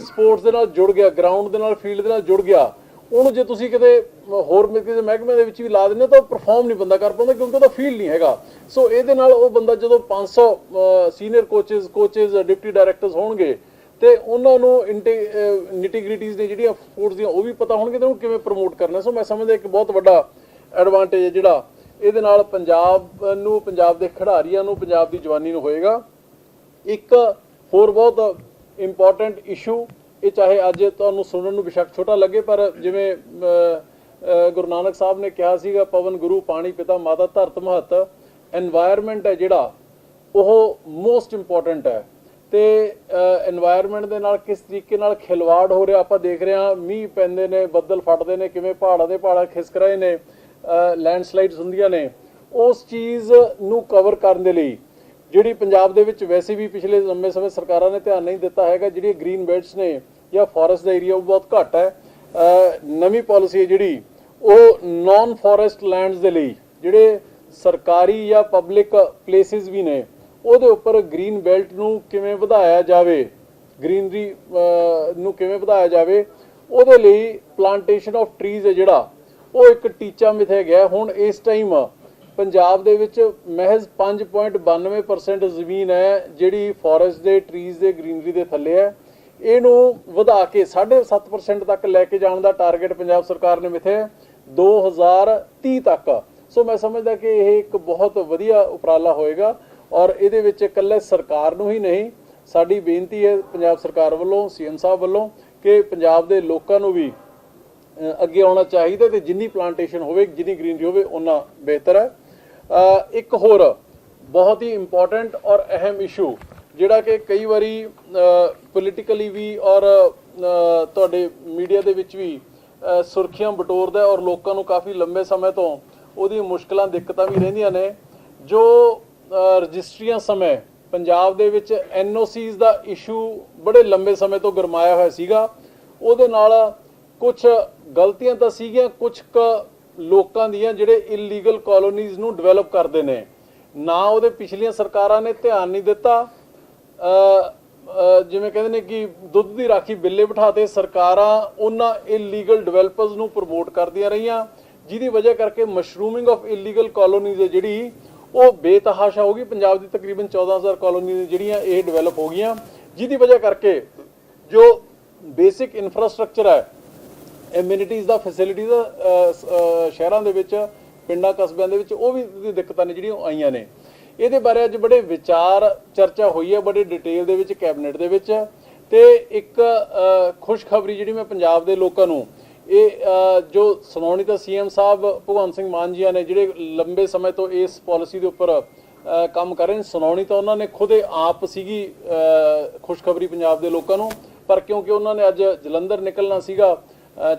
ਸਪੋਰਟਸ ਦੇ ਨਾਲ ਜੁੜ ਗਿਆ ਗਰਾਊਂਡ ਦੇ ਨਾਲ ਫੀਲਡ ਦੇ ਨਾਲ ਜੁੜ ਗਿਆ ਉਹਨੂੰ ਜੇ ਤੁਸੀਂ ਕਿਤੇ ਹੋਰ ਮ- ਕਿਸੇ ਮਹਿਕਮੇ ਦੇ ਵਿੱਚ ਵੀ ਲਾ ਦਿੰਦੇ ਤਾਂ ਉਹ ਪਰਫਾਰਮ ਨਹੀਂ ਬੰਦਾ ਕਰ ਪਾਉਂਦਾ, ਕਿਉਂਕਿ ਉਹਦਾ ਫੀਲ ਨਹੀਂ ਹੈਗਾ। ਸੋ ਇਹਦੇ ਨਾਲ ਉਹ ਬੰਦਾ ਜਦੋਂ 500 senior coaches coaches deputy directors ਹੋਣਗੇ, ਤੇ ਉਹਨਾਂ ਨੂੰ ਨਿਟੀਗ੍ਰਿਟੀਜ਼ ਨੇ ਜਿਹੜੀਆਂ ਸਪੋਰਟਸ ਦੀਆਂ ਉਹ ਵੀ ਪਤਾ ਹੋਣਗੇ, ਤੇ ਉਹਨੂੰ ਕਿਵੇਂ ਪ੍ਰਮੋਟ ਕਰਨਾ। ਸੋ ਮੈਂ ਸਮਝਦਾ ਇੱਕ ਬਹੁਤ ਵੱਡਾ ਐਡਵਾਂਟੇਜ ਹੈ ਜਿਹੜਾ। ਇਹਦੇ ਨਾਲ ਪੰਜਾਬ ਨੂੰ, ਪੰਜਾਬ ਦੇ ਖਿਡਾਰੀਆਂ ਨੂੰ, ਪੰਜਾਬ ਦੀ ਜਵਾਨੀ ਨੂੰ ਹੋਏਗਾ। ਇੱਕ ਹੋਰ ਬਹੁਤ ਇੰਪੋਰਟੈਂਟ ਇਸ਼ੂ ਇਹ ਚਾਹੇ ਅੱਜ ਤੁਹਾਨੂੰ ਸੁਣਨ ਨੂੰ ਬਿਸ਼ੱਕ ਛੋਟਾ ਲੱਗੇ, ਪਰ ਜਿਵੇਂ ਗੁਰੂ ਨਾਨਕ ਸਾਹਿਬ ਨੇ ਕਿਹਾ ਸੀਗਾ, ਪਵਨ ਗੁਰੂ, ਪਾਣੀ ਪਿਤਾ, ਮਾਤਾ ਧਰਤ ਮਹਤ এনवायरमेंट ਹੈ ਜਿਹੜਾ, ਉਹ ਮੋਸਟ ਇੰਪੋਰਟੈਂਟ ਹੈ। ਤੇ এনवायरमेंट ਦੇ ਨਾਲ ਕਿਸ ਤਰੀਕੇ ਨਾਲ ਖਿਲਵਾੜ ਹੋ ਰਿਹਾ, ਆਪਾਂ ਦੇਖ ਰਹੇ ਹਾਂ, ਮੀਂਹ ਪੈਂਦੇ ਨੇ, ਬੱਦਲ ਫਟਦੇ ਨੇ, ਕਿਵੇਂ ਪਹਾੜਾਂ ਦੇ ਪਹਾੜਾਂ ਖਿਸਕ ਰਹੇ ਨੇ ਲੈਂਡਸਲਾਈਡਸ ਹੁੰਦੀਆਂ ਨੇ, ਉਸ ਚੀਜ਼ ਨੂੰ ਕਵਰ ਕਰਨ ਦੇ ਲਈ ਜਿਹੜੀ ਪੰਜਾਬ ਦੇ ਵਿੱਚ ਵੈਸੇ ਵੀ ਪਿਛਲੇ ਲੰਬੇ ਸਮੇਂ ਸਰਕਾਰਾਂ ਨੇ ਧਿਆਨ ਨਹੀਂ ਦਿੱਤਾ ਹੈਗਾ, ਜਿਹੜੀ ਗ੍ਰੀਨ ਬੈਲਟਸ ਨੇ ਜਾਂ ਫੋਰੈਸਟ ਦਾ ਏਰੀਆ ਉਹ ਬਹੁਤ ਘੱਟ ਹੈ। ਨਵੀਂ ਪਾਲਿਸੀ ਹੈ ਜਿਹੜੀ, ਉਹ ਨਾਨ ਫੋਰੈਸਟ ਲੈਂਡਸ ਦੇ ਲਈ, ਜਿਹੜੇ ਸਰਕਾਰੀ ਜਾਂ ਪਬਲਿਕ ਪਲੇਸਿਸ ਵੀ ਨੇ, ਉਹਦੇ ਉੱਪਰ ਗ੍ਰੀਨ ਬੈਲਟ ਨੂੰ ਕਿਵੇਂ ਵਧਾਇਆ ਜਾਵੇ ਗ੍ਰੀਨਰੀ ਨੂੰ ਕਿਵੇਂ ਵਧਾਇਆ ਜਾਵੇ, ਉਹਦੇ ਲਈ ਪਲਾਂਟੇਸ਼ਨ ਆਫ ਟਰੀਜ਼ ਹੈ ਜਿਹੜਾ, ਉਹ ਇੱਕ ਟੀਚਾ ਮਿਥਿਆ ਗਿਆ। ਹੁਣ ਇਸ ਟਾਈਮ ਪੰਜਾਬ ਦੇ ਵਿੱਚ ਮਹਿਜ਼ 5.92% ਜ਼ਮੀਨ ਹੈ, ਜਿਹੜੀ ਫੋਰੈਸਟ ਦੇ ਟਰੀਜ਼ ਦੇ ਗ੍ਰੀਨਰੀ ਦੇ ਥੱਲੇ ਹੈ। ਇਹਨੂੰ ਵਧਾ ਕੇ 7.5% ਤੱਕ ਲੈ ਕੇ ਜਾਣ ਦਾ ਟਾਰਗੇਟ ਪੰਜਾਬ ਸਰਕਾਰ ਨੇ ਮਿਥਿਆ ਹੈ 2030 ਤੱਕ। ਸੋ ਮੈਂ ਸਮਝਦਾ ਕਿ ਇਹ ਇੱਕ ਬਹੁਤ ਵਧੀਆ ਉਪਰਾਲਾ ਹੋਏਗਾ ਔਰ ਇਹਦੇ ਵਿੱਚ ਇਕੱਲੇ ਸਰਕਾਰ ਨੂੰ ਹੀ ਨਹੀਂ, ਸਾਡੀ ਬੇਨਤੀ ਹੈ ਪੰਜਾਬ ਸਰਕਾਰ ਵੱਲੋਂ ਸੀਐਮ ਸਾਹਿਬ ਵੱਲੋਂ ਕਿ ਪੰਜਾਬ ਦੇ ਲੋਕਾਂ ਨੂੰ ਵੀ ਅੱਗੇ ਆਉਣਾ ਚਾਹੀਦਾ ਤੇ ਜਿੰਨੀ ਪਲਾਂਟੇਸ਼ਨ ਹੋਵੇ, ਜਿੰਨੀ ਗ੍ਰੀਨਰੀ ਹੋਵੇ ਉਨਾ ਬਿਹਤਰ ਹੈ। ਇੱਕ ਹੋਰ ਬਹੁਤ ਹੀ ਇੰਪੋਰਟੈਂਟ ਔਰ ਅਹਿਮ ਇਸ਼ੂ ਜਿਹੜਾ ਕਿ ਕਈ ਵਾਰੀ ਪੋਲੀਟੀਕਲੀ ਵੀ ਔਰ ਤੁਹਾਡੇ ਮੀਡੀਆ ਦੇ ਵਿੱਚ ਵੀ ਸੁਰਖੀਆਂ ਬਟੋਰਦਾ ਔਰ ਲੋਕਾਂ ਨੂੰ ਕਾਫੀ ਲੰਬੇ ਸਮੇਂ ਤੋਂ ਉਹਦੀ ਮੁਸ਼ਕਲਾਂ, ਦਿੱਕਤਾਂ ਵੀ ਰਹਿੰਦੀਆਂ ਨੇ, ਜੋ ਰਜਿਸਟਰੀਆਂ ਸਮੇਂ ਪੰਜਾਬ ਦੇ ਵਿੱਚ ਐਨਓਸੀਜ਼ ਦਾ ਇਸ਼ੂ ਬੜੇ ਲੰਬੇ ਸਮੇਂ ਤੋਂ ਗਰਮਾਇਆ ਹੋਇਆ ਸੀਗਾ। ਉਹਦੇ ਨਾਲ ਕੁਝ ਗਲਤੀਆਂ ਤਾਂ ਸੀਗੀਆਂ ਕੁਝ ਕ ਲੋਕਾਂ ਦੀਆਂ ਜਿਹੜੇ ਇਲੀਗਲ ਕਾਲੋਨੀਜ਼ ਨੂੰ ਡਿਵੈਲਪ ਕਰਦੇ ਨੇ, ਨਾ ਉਹਦੇ ਪਿਛਲੀਆਂ ਸਰਕਾਰਾਂ ਨੇ ਧਿਆਨ ਨਹੀਂ ਦਿੱਤਾ। ਜਿਵੇਂ ਕਹਿੰਦੇ ਨੇ ਕਿ ਦੁੱਧ ਦੀ ਰਾਖੀ ਬਿੱਲੇ ਬਿਠਾਤੇ, ਸਰਕਾਰਾਂ ਉਹਨਾਂ ਇਲੀਗਲ ਡਿਵੈਲਪਰਸ ਨੂੰ ਪ੍ਰਮੋਟ ਕਰਦੀਆਂ ਰਹੀਆਂ, ਜਿਹਦੀ ਵਜ੍ਹਾ ਕਰਕੇ ਮਸ਼ਰੂਮਿੰਗ ਆਫ ਇਲੀਗਲ ਕਾਲੋਨੀਜ਼ ਹੈ ਜਿਹੜੀ, ਉਹ ਬੇਤਹਾਸ਼ਾ ਹੋ ਗਈ। ਪੰਜਾਬ ਦੀ ਤਕਰੀਬਨ 14000 ਕਾਲੋਨੀਜ਼ ਜਿਹੜੀਆਂ ਇਹ ਡਿਵੈਲਪ ਹੋ ਗਈਆਂ, ਜਿਹਦੀ ਵਜ੍ਹਾ ਕਰਕੇ ਜੋ ਬੇਸਿਕ ਇਨਫਰਾਸਟ੍ਰਕਚਰ ਹੈ ਐਮਿਨਿਟੀਜ਼ ਦਾ ਫੈਸਿਲਿਟੀਜ਼ ਸ਼ਹਿਰਾਂ ਦੇ ਵਿੱਚ, ਪਿੰਡਾਂ, ਕਸਬਿਆਂ ਦੇ ਵਿੱਚ ਉਹ ਵੀ ਦੀ ਦਿੱਕਤਾਂ ਨੇ ਜਿਹੜੀਆਂ ਆਈਆਂ ਨੇ। ਇਹਦੇ ਬਾਰੇ ਅੱਜ ਬੜੇ ਵਿਚਾਰ, ਚਰਚਾ ਹੋਈ ਹੈ ਬੜੇ ਡਿਟੇਲ ਦੇ ਵਿੱਚ ਕੈਬਨਿਟ ਦੇ ਵਿੱਚ ਤੇ ਇੱਕ ਖੁਸ਼ਖਬਰੀ ਜਿਹੜੀ ਮੈਂ ਪੰਜਾਬ ਦੇ ਲੋਕਾਂ ਨੂੰ, ਇਹ ਜੋ ਸੁਣਾਉਣੀ ਤਾਂ ਸੀਐਮ ਸਾਹਿਬ, ਭਗਵੰਤ ਸਿੰਘ ਮਾਨ ਜੀਆਂ ਨੇ ਜਿਹੜੇ ਲੰਬੇ ਸਮੇਂ ਤੋਂ ਇਸ ਪਾਲਿਸੀ ਦੇ ਉੱਪਰ ਕੰਮ ਕਰ ਰਹੇ ਨੇ, ਸੁਣਾਉਣੀ ਤਾਂ ਉਹਨਾਂ ਨੇ ਖੁਦੇ ਆਪ ਸੀਗੀ ਖੁਸ਼ਖਬਰੀ ਪੰਜਾਬ ਦੇ ਲੋਕਾਂ ਨੂੰ, ਪਰ ਕਿਉਂਕਿ ਉਹਨਾਂ ਨੇ ਅੱਜ ਜਲੰਧਰ ਨਿਕਲਣਾ ਸੀਗਾ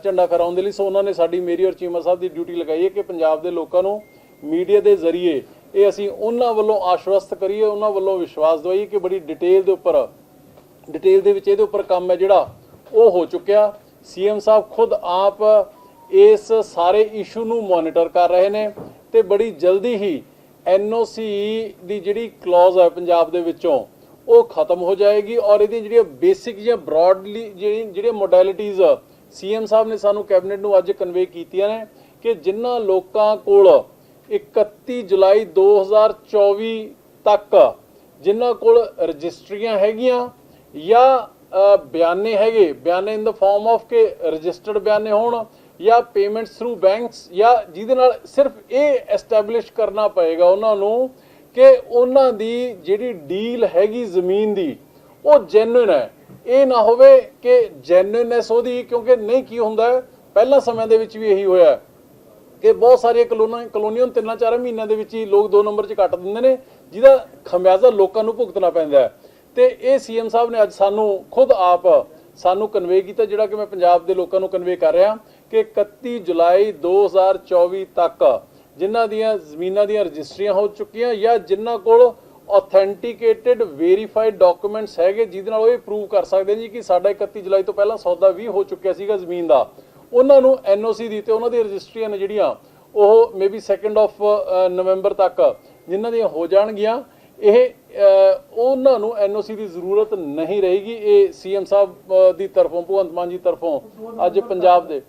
ਝੰਡਾ ਫਹਿਰਾਉਣ ਦੇ ਲਈ। ਸੋ ਉਹਨਾਂ ਨੇ ਸਾਡੀ ਮੇਰੀ ਔਰ ਚੀਮਾ ਸਾਹਿਬ ਦੀ ਡਿਊਟੀ ਲਗਾਈ ਹੈ ਕਿ ਪੰਜਾਬ ਦੇ ਲੋਕਾਂ ਨੂੰ ਮੀਡੀਆ ਦੇ ਜ਼ਰੀਏ ਇਹ ਅਸੀਂ ਉਹਨਾਂ ਵੱਲੋਂ ਆਸ਼ਵਸਤ ਕਰੀਏ, ਉਹਨਾਂ ਵੱਲੋਂ ਵਿਸ਼ਵਾਸ ਦਵਾਈਏ ਕਿ ਬੜੀ ਡਿਟੇਲ ਦੇ ਉੱਪਰ ਡਿਟੇਲ ਦੇ ਵਿੱਚ ਇਹਦੇ ਉੱਪਰ ਕੰਮ ਹੈ ਜਿਹੜਾ ਉਹ ਹੋ ਚੁੱਕਿਆ। ਸੀਐਮ ਸਾਹਿਬ ਖੁਦ ਆਪ ਇਸ ਸਾਰੇ ਇਸ਼ੂ ਨੂੰ ਮੋਨੀਟਰ ਕਰ ਰਹੇ ਨੇ ਤੇ ਬੜੀ ਜਲਦੀ ਹੀ ਐਨਓਸੀ ਦੀ ਜਿਹੜੀ ਕਲੌਜ਼ ਹੈ ਪੰਜਾਬ ਦੇ ਵਿੱਚੋਂ ਉਹ ਖਤਮ ਹੋ ਜਾਏਗੀ ਔਰ ਇਹਦੀਆਂ ਜਿਹੜੀਆਂ ਬੇਸਿਕ ਜਾਂ ਬ੍ਰੌਡਲੀ ਜਿਹੜੀ ਜਿਹੜੀਆਂ ਮੋਡੈਲਿਟੀਜ਼ ਸੀਐਮ ਸਾਹਿਬ ਨੇ ਸਾਨੂੰ ਕੈਬਨਿਟ ਨੂੰ ਅੱਜ ਕਨਵੇ ਕੀਤੀਆਂ ਨੇ ਕਿ ਜਿਨ੍ਹਾਂ ਲੋਕਾਂ ਕੋਲ 31 ਜੁਲਾਈ 2024 ਤੱਕ ਜਿਨ੍ਹਾਂ ਕੋਲ ਰਜਿਸਟਰੀਆਂ ਹੈਗੀਆਂ ਜਾਂ ਬਿਆਨੇ ਹੈਗੇ, ਬਿਆਨੇ ਇਨ ਦਾ ਫਾਰਮ ਆਫ ਕਿ ਰਜਿਸਟਰਡ ਬਿਆਨੇ ਹੋਣ ਜਾਂ ਪੇਮੈਂਟਸ ਥਰੂ ਬੈਂਕਸ ਜਾਂ ਜਿਹਦੇ ਨਾਲ ਸਿਰਫ ਇਹ ਐਸਟੈਬਲਿਸ਼ ਕਰਨਾ ਪਏਗਾ ਉਹਨਾਂ ਨੂੰ ਕਿ ਉਹਨਾਂ ਦੀ ਜਿਹੜੀ ਡੀਲ ਹੈਗੀ ਜ਼ਮੀਨ ਦੀ, ਉਹ ਜੈਨੂਇਨ ਹੈ। ਇਹ ਨਾ ਹੋਵੇ ਕਿ ਜੈਨੂਇਨਨੈਸ ਉਹਦੀ ਕਿਉਂਕਿ ਨਹੀਂ ਕੀ ਹੁੰਦਾ ਹੈ, ਪਹਿਲਾਂ ਸਮੇਂ ਦੇ ਵਿੱਚ ਵੀ ਇਹੀ ਹੋਇਆ ਕਿ ਬਹੁਤ ਸਾਰੀਆਂ ਕਲੋਨਾਂ ਕਲੋਨੀਆਂ ਤਿੰਨਾਂ ਚਾਰਾਂ ਮਹੀਨਿਆਂ ਦੇ ਵਿੱਚ ਹੀ ਲੋਕ ਦੋ ਨੰਬਰ 'ਚ ਕੱਟ ਦਿੰਦੇ ਨੇ ਜਿਹਦਾ ਖਮਿਆਜ਼ਾ ਲੋਕਾਂ ਨੂੰ ਭੁਗਤਣਾ ਪੈਂਦਾ ਹੈ। ਤੇ ਇਹ ਸੀਐਮ ਸਾਹਿਬ ਨੇ ਅੱਜ ਸਾਨੂੰ ਖੁਦ ਆਪ ਸਾਨੂੰ ਕਨਵੇ ਕੀਤਾ ਜਿਹੜਾ ਕਿ ਮੈਂ ਪੰਜਾਬ ਦੇ ਲੋਕਾਂ ਨੂੰ ਕਨਵੇ ਕਰ ਰਿਹਾ ਕਿ 31 ਜੁਲਾਈ 2024 ਤੱਕ ਜਿਨ੍ਹਾਂ ਦੀਆਂ ਜ਼ਮੀਨਾਂ ਦੀਆਂ ਰਜਿਸਟਰੀਆਂ ਹੋ ਚੁੱਕੀਆਂ ਜਾਂ ਜਿਨ੍ਹਾਂ ਕੋਲ ਆਥੈਂਟੀਕੇਟਿਡ ਵੈਰੀਫਾਈਡ ਡਾਕੂਮੈਂਟਸ ਹੈਗੇ, ਜਿਹਦੇ ਨਾਲ ਉਹ ਇਹ ਪ੍ਰੂਵ ਕਰ ਸਕਦੇ ਜੀ ਕਿ ਸਾਡਾ 31 ਜੁਲਾਈ ਤੋਂ ਪਹਿਲਾਂ ਸੌਦਾ ਵੀ ਹੋ ਚੁੱਕਿਆ ਸੀਗਾ ਜ਼ਮੀਨ ਦਾ। ਉਹਨਾਂ ਨੂੰ ਐਨਓਸੀ ਦੀ ਤੇ ਉਹਨਾਂ ਦੀਆਂ ਰਜਿਸਟਰੀਆਂ ਨੇ ਜਿਹੜੀਆਂ, ਉਹ ਮੇਬੀ 2nd ਆਫ ਨਵੰਬਰ ਤੱਕ ਜਿਨ੍ਹਾਂ ਦੀਆਂ ਹੋ ਜਾਣਗੀਆਂ। ਇਹ ਉਹਨਾਂ ਨੂੰ ਐਨਓਸੀ ਦੀ ਜ਼ਰੂਰਤ ਨਹੀਂ ਰਹੇਗੀ। ਇਹ ਸੀਐਮ ਸਾਹਿਬ ਦੀ ਤਰਫੋਂ, ਭਗਵੰਤ ਮਾਨ ਜੀ ਤਰਫੋਂ, ਅੱਜ ਪੰਜਾਬ ਦੇ।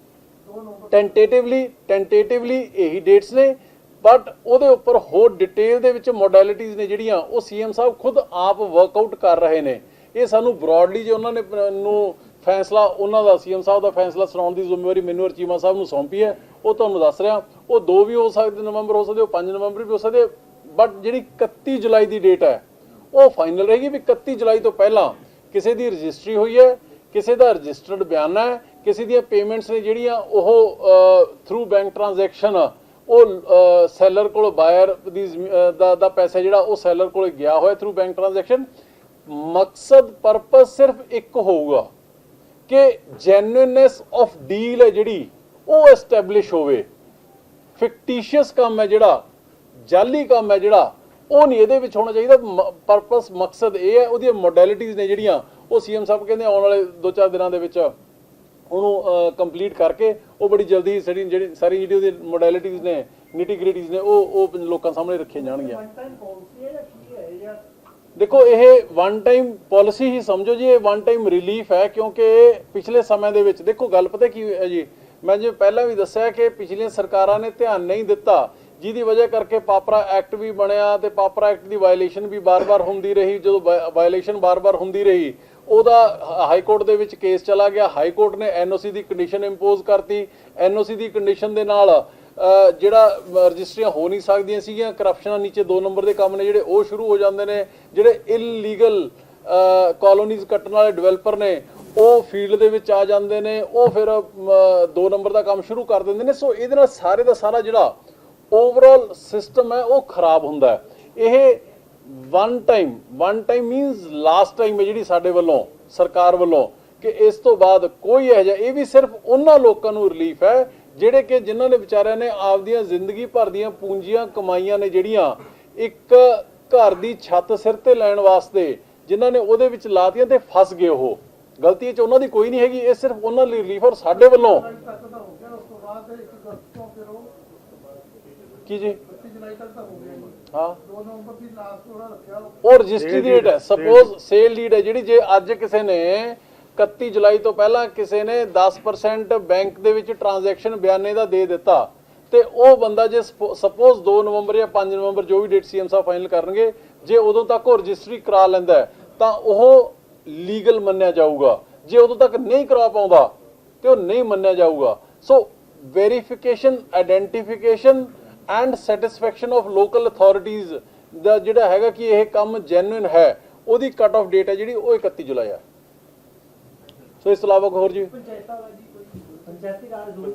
ਟੈਂਟੇਟਿਵਲੀ ਟੈਂਟੇਟਿਵਲੀ ਇਹੀ ਡੇਟਸ ਨੇ। ਬਟ ਉਹਦੇ ਉੱਪਰ ਹੋਰ ਡਿਟੇਲ ਦੇ ਵਿੱਚ ਮੋਡੈਲਿਟੀਜ਼ ਨੇ ਜਿਹੜੀਆਂ, ਉਹ ਸੀਐਮ ਸਾਹਿਬ ਖੁਦ ਆਪ ਵਰਕਆਊਟ ਕਰ ਰਹੇ ਨੇ। ਇਹ ਸਾਨੂੰ ਬ੍ਰੌਡਲੀ ਜੇ ਉਹਨਾਂ ਨੇ, ਨੂੰ ਫੈਸਲਾ, ਉਹਨਾਂ ਦਾ ਸੀਐਮ ਸਾਹਿਬ ਦਾ ਫੈਸਲਾ ਸੁਣਾਉਣ ਦੀ ਜ਼ਿੰਮੇਵਾਰੀ ਮੈਨੂੰ ਔਰ ਸਾਹਿਬ ਨੂੰ ਸੌਂਪੀ ਹੈ। ਉਹ ਤੁਹਾਨੂੰ ਦੱਸ ਰਿਹਾ। ਉਹ 2 ਵੀ ਹੋ ਸਕਦੇ, ਨਵੰਬਰ ਹੋ ਸਕਦੇ, ਉਹ 5 ਨਵੰਬਰ ਵੀ ਹੋ ਸਕਦੇ। ਬਟ ਜਿਹੜੀ 31 ਜੁਲਾਈ ਦੀ ਡੇਟ ਹੈ, ਉਹ ਫਾਈਨਲ ਰਹੇਗੀ ਵੀ 31 ਜੁਲਾਈ ਤੋਂ ਪਹਿਲਾਂ ਕਿਸੇ ਦੀ ਰਜਿਸਟਰੀ ਹੋਈ ਹੈ, ਕਿਸੇ ਦਾ ਰਜਿਸਟਰਡ ਬਿਆਨਾ ਹੈ, ਕਿਸੇ ਦੀਆਂ ਪੇਮੈਂਟਸ ਨੇ ਜਿਹੜੀਆਂ, ਉਹ ਥਰੂ ਬੈਂਕ ਟ੍ਰਾਂਜੈਕਸ਼ਨ ਉਹ ਸੈਲਰ ਕੋਲ ਬਾਇਰ ਦੀ ਦਾ ਦਾ ਪੈਸਾ ਜਿਹੜਾ ਉਹ ਸੈਲਰ ਕੋਲ ਗਿਆ ਹੋਇਆ ਥਰੂ ਬੈਂਕ ਟ੍ਰਾਂਜੈਕਸ਼ਨ ਮਕਸਦ ਪਰਪਸ ਸਿਰਫ ਇੱਕ ਹੋਊਗਾ ਕਿ ਜੈਨੂਇਨਨੈਸ ਆਫ ਡੀਲ ਹੈ ਜਿਹੜੀ, ਉਹ ਐਸਟੈਬਲਿਸ਼ ਹੋਵੇ। ਫਿਕਟੀਸ਼ੀਅਸ ਕੰਮ ਹੈ ਜਿਹੜਾ ਜਾਲੀ ਕੰਮ ਹੈ ਜਿਹੜਾ, ਉਹ ਨਹੀਂ ਇਹਦੇ ਵਿੱਚ ਹੋਣਾ ਚਾਹੀਦਾ। ਪਰਪਸ ਮਕਸਦ ਇਹ ਹੈ, ਉਹਦੀਆਂ ਮੋਡੈਲਿਟੀਜ਼ ਨੇ ਜਿਹੜੀਆਂ, ਉਹ ਸੀਐਮ ਸਾਹਿਬ ਕਹਿੰਦੇ ਆਉਣ ਵਾਲੇ 2-4 ਦਿਨਾਂ ਦੇ ਵਿੱਚ ਉਹਨੂੰ ਕੰਪਲੀਟ ਕਰਕੇ ਉਹ ਬੜੀ ਜਲਦੀ ਸਾਰੀ ਜਿਹੜੀ ਸਾਰੀ ਜਿਹੜੀ ਉਹਦੀ ਮੋਡੈਲਿਟੀਜ਼ ਨੇ ਨਿਟੀ ਗ੍ਰਿਟੀਜ਼ ਨੇ ਉਹ ਉਹ ਲੋਕਾਂ ਸਾਹਮਣੇ ਰੱਖੀਆਂ ਜਾਣਗੀਆਂ। ਦੇਖੋ ਇਹ ਵਨ ਟਾਈਮ ਪਾਲਿਸੀ ਹੀ ਸਮਝੋ ਜੀ ਇਹ ਵਨ ਟਾਈਮ ਰਿਲੀਫ ਹੈ ਕਿਉਂਕਿ ਪਿਛਲੇ ਸਮੇਂ ਦੇ ਵਿੱਚ ਦੇਖੋ ਗੱਲ ਪਤਾ ਕੀ ਹੈ ਜੀ? ਮੈਂ ਜਿਵੇਂ ਪਹਿਲਾਂ ਵੀ ਦੱਸਿਆ ਕਿ ਪਿਛਲੀਆਂ ਸਰਕਾਰਾਂ ਨੇ ਧਿਆਨ ਨਹੀਂ ਦਿੱਤਾ ਜਿਹਦੀ ਵਜ੍ਹਾ ਕਰਕੇ ਪਾਪਰਾ ਐਕਟ ਵੀ ਬਣਿਆ ਤੇ ਪਾਪਰਾ ਐਕਟ ਦੀ ਵਾਇਲੇਸ਼ਨ ਵੀ ਬਾਰ-ਬਾਰ ਹੁੰਦੀ ਰਹੀ ਜਦੋਂ ਵਾਇਲੇਸ਼ਨ ਬਾਰ-ਬਾਰ ਹੁੰਦੀ ਰਹੀ ਉਹਦਾ ਹਾਈ ਕੋਰਟ ਦੇ ਵਿੱਚ ਕੇਸ ਚਲਾ ਗਿਆ। ਹਾਈ ਕੋਰਟ ਨੇ ਐਨਓਸੀ ਦੀ ਕੰਡੀਸ਼ਨ ਇੰਪੋਜ਼ ਕਰਤੀ। ਐਨਓਸੀ ਦੀ ਕੰਡੀਸ਼ਨ ਦੇ ਨਾਲ ਜਿਹੜਾ ਰਜਿਸਟਰੀਆਂ ਹੋ ਨਹੀਂ ਸਕਦੀਆਂ ਸੀਗੀਆਂ ਕਰਪਸ਼ਨਾਂ ਨੀਚੇ 2 ਨੰਬਰ ਦੇ ਕੰਮ ਨੇ ਜਿਹੜੇ, ਉਹ ਸ਼ੁਰੂ ਹੋ ਜਾਂਦੇ ਨੇ। ਜਿਹੜੇ ਇਲੀਗਲ ਕਾਲੋਨੀਜ਼ ਕੱਟਣ ਵਾਲੇ ਡਿਵੈਲਪਰ ਨੇ, ਉਹ ਫੀਲਡ ਦੇ ਵਿੱਚ ਆ ਜਾਂਦੇ ਨੇ। ਉਹ ਫਿਰ 2 ਨੰਬਰ ਦਾ ਕੰਮ ਸ਼ੁਰੂ ਕਰ ਦਿੰਦੇ ਨੇ। ਸੋ ਇਹਦੇ ਨਾਲ ਸਾਰੇ ਦਾ ਸਾਰਾ ਜਿਹੜਾ ਓਵਰਆਲ ਸਿਸਟਮ ਹੈ, ਉਹ ਖਰਾਬ ਹੁੰਦਾ ਹੈ। ਇਹ one time one time means last time ਹੈ ਜਿਹੜੀ ਸਾਡੇ ਵੱਲੋਂ ਸਰਕਾਰ ਵੱਲੋਂ ਕਿ ਇਸ ਤੋਂ ਬਾਅਦ ਕੋਈ ਇਹ ਜਿਹਾ ਇਹ ਵੀ ਸਿਰਫ ਉਹਨਾਂ ਲੋਕਾਂ ਨੂੰ ਰਿਲੀਫ ਹੈ ਜਿਹੜੇ ਕਿ ਜਿਨ੍ਹਾਂ ਨੇ ਵਿਚਾਰਿਆਂ ਨੇ ਆਪਦੀਆਂ ਜ਼ਿੰਦਗੀ ਭਰ ਦੀਆਂ ਪੂੰਜੀਆਂ ਕਮਾਈਆਂ ਨੇ ਜਿਹੜੀਆਂ ਇੱਕ ਘਰ ਦੀ ਛੱਤ ਸਿਰ ਤੇ ਲੈਣ ਵਾਸਤੇ ਜਿਨ੍ਹਾਂ ਨੇ ਉਹਦੇ ਵਿੱਚ ਲਾਤੀਆਂ ਤੇ ਫਸ ਗਏ ਉਹ। ਗਲਤੀ ਇਹ ਚ ਉਹਨਾਂ ਦੀ ਕੋਈ ਨਹੀਂ ਹੈਗੀ ਇਹ ਸਿਰਫ ਉਹਨਾਂ ਲਈ ਰਿਲੀਫ ਔਰ ਸਾਡੇ ਵੱਲੋਂ। ਕੀ ਜੀ? 25 ਜੁਲਾਈ ਤੱਕ ਤਾਂ ਹੋ ਗਿਆ ਜੀ ਹਾਂ। 2 ਨਵੰਬਰ ਦੀ ਲਾਸਟ ਉਹਦਾ ਰੱਖਿਆ ਉਹ ਰਜਿਸਟਰੀ ਡੇਟ ਹੈ ਸਪੋਜ਼ ਸੇਲ ਡੀਡ ਹੈ ਜਿਹੜੀ ਜੇ ਅੱਜ ਕਿਸੇ ਨੇ 31 ਜੁਲਾਈ ਤੋਂ ਪਹਿਲਾਂ ਕਿਸੇ ਨੇ 10% ਬੈਂਕ ਦੇ ਵਿੱਚ ਟ੍ਰਾਂਜੈਕਸ਼ਨ ਬਿਆਨੇ ਦਾ ਦੇ ਦਿੱਤਾ ਤੇ ਉਹ ਬੰਦਾ ਜੇ ਸਪੋਜ਼ 2 ਨਵੰਬਰ ਜਾਂ 5 ਨਵੰਬਰ ਜੋ ਵੀ ਡੇਟ ਸੀਐਮ ਸਾਹਿਬ ਫਾਈਨਲ ਕਰਨਗੇ ਜੇ ਉਦੋਂ ਤੱਕ ਉਹ ਰਜਿਸਟਰੀ ਕਰਾ ਲੈਂਦਾ ਤਾਂ ਉਹ ਲੀਗਲ ਮੰਨਿਆ ਜਾਊਗਾ। ਜੇ ਉਦੋਂ ਤੱਕ ਨਹੀਂ ਕਰਾ ਪਾਉਂਦਾ ਤੇ ਉਹ ਨਹੀਂ ਮੰਨਿਆ ਜਾਊਗਾ। So verification identification and satisfaction of local authorities ਦਾ ਜਿਹੜਾ ਹੈਗਾ ਕਿ ਇਹ ਕੰਮ ਜੈਨੂਇਨ ਹੈ, ਉਹਦੀ ਕੱਟ ਆਫ ਡੇਟ ਹੈ ਜਿਹੜੀ ਉਹ 31 ਜੁਲਾਈ ਹੈ। ਸੋ ਇਸ ਤੋਂ ਇਲਾਵਾ ਹੋਰ ਜੀ? ਪੰਚਾਇਤੀ ਰਾਜ ਰੂਲ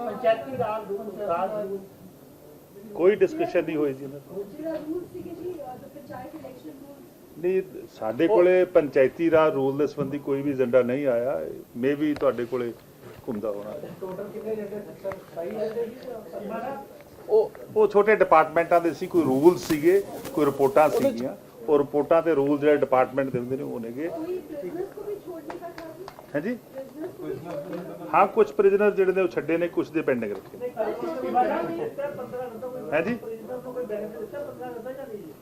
ਪੰਚਾਇਤੀ ਰਾਜ ਰੂਲ ਕੋਈ ਡਿਸਕਸ਼ਨ ਨਹੀਂ ਹੋਈ ਜੀ ਇਹਨਾਂ ਨਹੀਂ, ਸਾਡੇ ਕੋਲੇ ਪੰਚਾਇਤੀ ਰਾਜ ਰੂਲ ਦੇ ਸੰਬੰਧੀ ਕੋਈ ਵੀ ਏਜੰਡਾ ਨਹੀਂ ਆਇਆ। ਮੇ ਵੀ ਤੁਹਾਡੇ ਕੋਲੇ ਹੁੰਦਾ ਹੋਣਾ। ਉਹ ਉਹ ਛੋਟੇ ਡਿਪਾਰਟਮੈਂਟਾਂ ਦੇ ਸੀ ਕੋਈ ਰੂਲ ਸੀਗੇ ਕੋਈ ਰਿਪੋਰਟਾਂ ਸੀਗੀਆਂ। ਉਹ ਰਿਪੋਰਟਾਂ ਤੇ ਰੂਲ ਜਿਹੜੇ ਡਿਪਾਰਟਮੈਂਟ ਦੇ ਹੁੰਦੇ ਨੇ ਉਹ ਨੇਗੇ। ਹਾਂਜੀ? ਹਾਂ ਕੁਝ ਪ੍ਰਿਜ਼ਨਰ ਜਿਹੜੇ ਨੇ ਉਹ ਛੱਡੇ ਨੇ ਕੁਝ ਦੇ ਪੈਂਡਿੰਗ ਰੱਖੇ ਹਾਂਜੀ?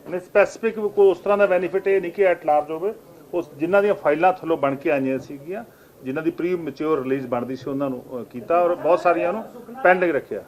ਨਹੀਂ ਸਪੈਸਿਫਿਕ ਕੋਈ ਉਸ ਤਰ੍ਹਾਂ ਦਾ ਬੈਨੀਫਿਟ ਇਹ ਨਹੀਂ ਕਿ ਐਟ ਲਾਰਜ ਹੋਵੇ। ਉਸ ਜਿਨ੍ਹਾਂ ਦੀਆਂ ਫਾਈਲਾਂ ਥੱਲੋਂ ਬਣ ਕੇ ਆਈਆਂ ਸੀਗੀਆਂ ਜਿਨ੍ਹਾਂ ਦੀ ਪ੍ਰੀ ਮੈਚੁਰ ਰਿਲੀਜ਼ ਬਣਦੀ ਸੀ, ਉਹਨਾਂ ਨੂੰ ਕੀਤਾ ਔਰ ਬਹੁਤ ਸਾਰੀਆਂ ਨੂੰ ਪੈਂਡਿੰਗ ਰੱਖਿਆ।